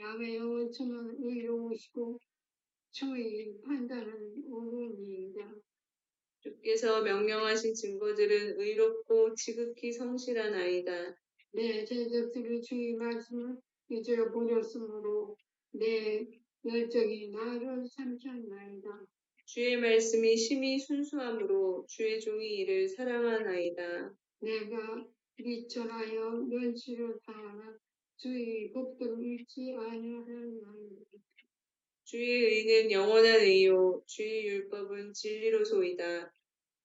야외 영원처는 의로우시고 주의 판단은 옳으니이다. 주께서 명령하신 증거들은 의롭고 지극히 성실한 아이다. 내 제적들이 주의 말씀을 잊어버렸으므로 내 열정이 나를 삼켰나이다. 주의 말씀이 심히 순수함으로 주의 종이 이를 사랑하나이다. 내가 미천하여 면치를 당하나 주의 복도를 잃지 아니하였나이다. 주의 의는 영원한 의요 주의 율법은 진리로소이다.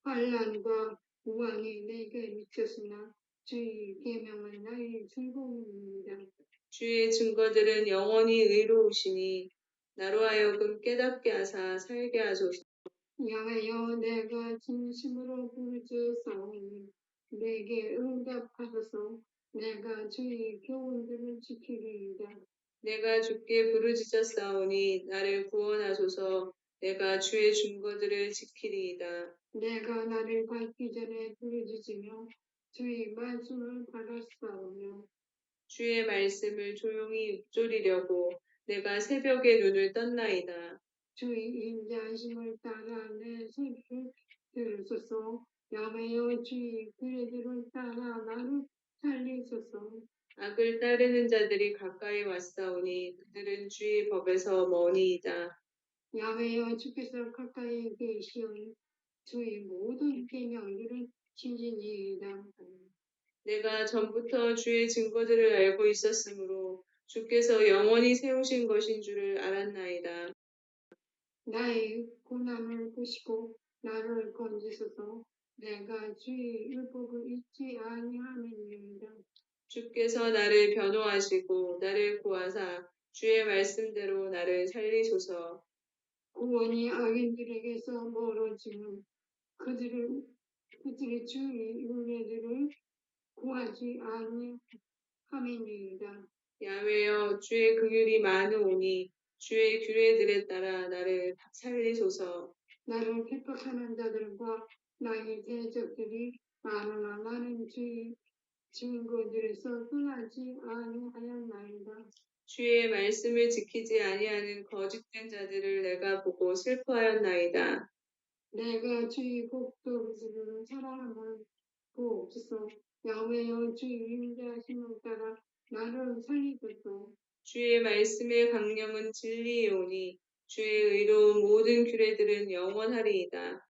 환란과 우환이 내게 미쳤으나 주의 계명은 나의 즐거움입니다. 주의 증거들은 영원히 의로우시니 나로 하여금 깨닫게 하사 살게 하소서. 야외여 내가 진심으로 부르짖사오니 내게 응답하소서 내가 주의 교훈들을 지키리이다. 내가 주께 부르짖었사오니 나를 구원하소서. 내가 주의 증거들을 지키리이다. 내가 나를 밝기 전에 부르짖으며 주의 말씀을 받았사오며 주의 말씀을 조용히 읊조리려고 내가 새벽에 눈을 떴나이다. 주의 인자하심을 따라 내 소리를 들으소서 야외여 주의 규례들을 따라 나를 살리소서 악을 따르는 자들이 가까이 왔사오니 그들은 주의 법에서 머니이다. 야외여 주께서 가까이 계시오니 주의 모든 계명들은 진진이이다. 내가 전부터 주의 증거들을 알고 있었으므로 주께서 영원히 세우신 것인 줄을 알았나이다. 나의 고난을 보시고 나를 건지소서 내가 주의 율법을 잊지 아니함이니이다. 주께서 나를 변호하시고 나를 구하사 주의 말씀대로 나를 살리소서. 구원이 악인들에게서 멀어지는 그들을 그들의 주의 윤례들을 구하지 아니함이니이다. 야외여 주의 긍휼이 많으오니 주의 규례들에 따라 나를 살리소서. 나를 핍박하는 자들과 나의 대적들이 많으나 나는 주의 증거들에서 떠나지 아니하였나이다. 주의 말씀을 지키지 아니하는 거짓된 자들을 내가 보고 슬퍼하였나이다. 내가 주의 복도를 사랑함을 보옵소서. 야외여 주의 인자하심을 따라 나를 살리소서. 주의 말씀의 강령은 진리이오니 주의 의로운 모든 규례들은 영원하리이다.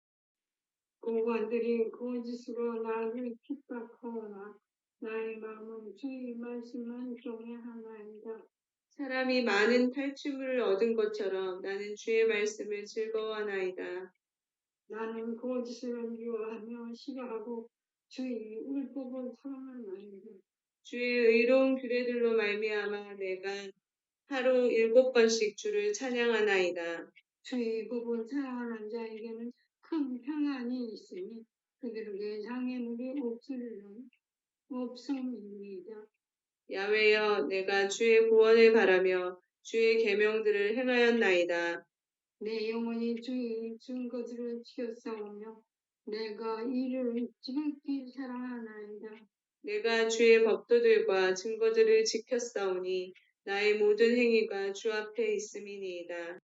고관들이 거짓으로 나를 핍박하오나 나의 마음은 주의 말씀만 경외하나이다. 사람이 많은 탈취물을 얻은 것처럼 나는 주의 말씀을 즐거워하나이다. 나는 거짓을 미워하며 싫어하고 주의 율법을 사랑하나이다. 주의 의로운 규례들로 말미암아 내가 하루 일곱 번씩 주를 찬양하나이다. 주의 법을 사랑하는 자에게는 큰 평안이 있으니 그들에게 장애물이 없으리라 없음입니다. 야외여 내가 주의 구원을 바라며 주의 계명들을 행하였나이다. 내 영혼이 주의 증거들을 지켰사오며 내가 이를 지극히 사랑하나이다. 내가 주의 법도들과 증거들을 지켰사오니 나의 모든 행위가 주 앞에 있음이니이다.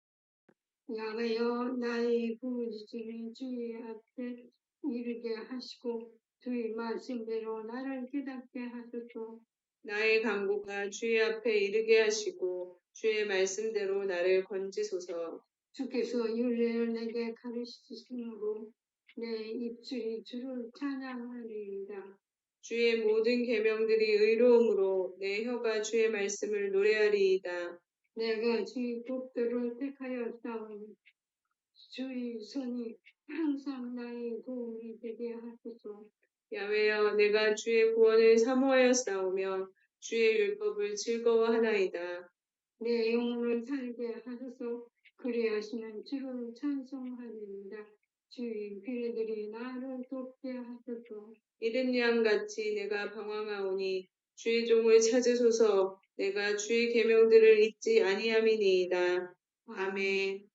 야외여 나의 부르짖음이 주의 앞에 이르게 하시고 주의 말씀대로 나를 깨닫게 하소서. 나의 강구가 주의 앞에 이르게 하시고 주의 말씀대로 나를 건지소서. 주께서 윤례를 내게 가르치심으로 내 입술이 주를 찬양하리이다. 주의 모든 계명들이 의로움으로 내 혀가 주의 말씀을 노래하리이다. 내가 주의 법도를 택하였사오니 주의 손이 항상 나의 도움이 되게 하소서. 야외여 내가 주의 구원을 사모하여 싸우며 주의 율법을 즐거워하나이다. 내 영혼을 살게 하소서 그리하시는 주를 찬송하리이다. 주의 비례들이 나를 돕게 하소서. 이른 양같이 내가 방황하오니 주의 종을 찾으소서 내가 주의 계명들을 잊지 아니함이니이다. 아멘.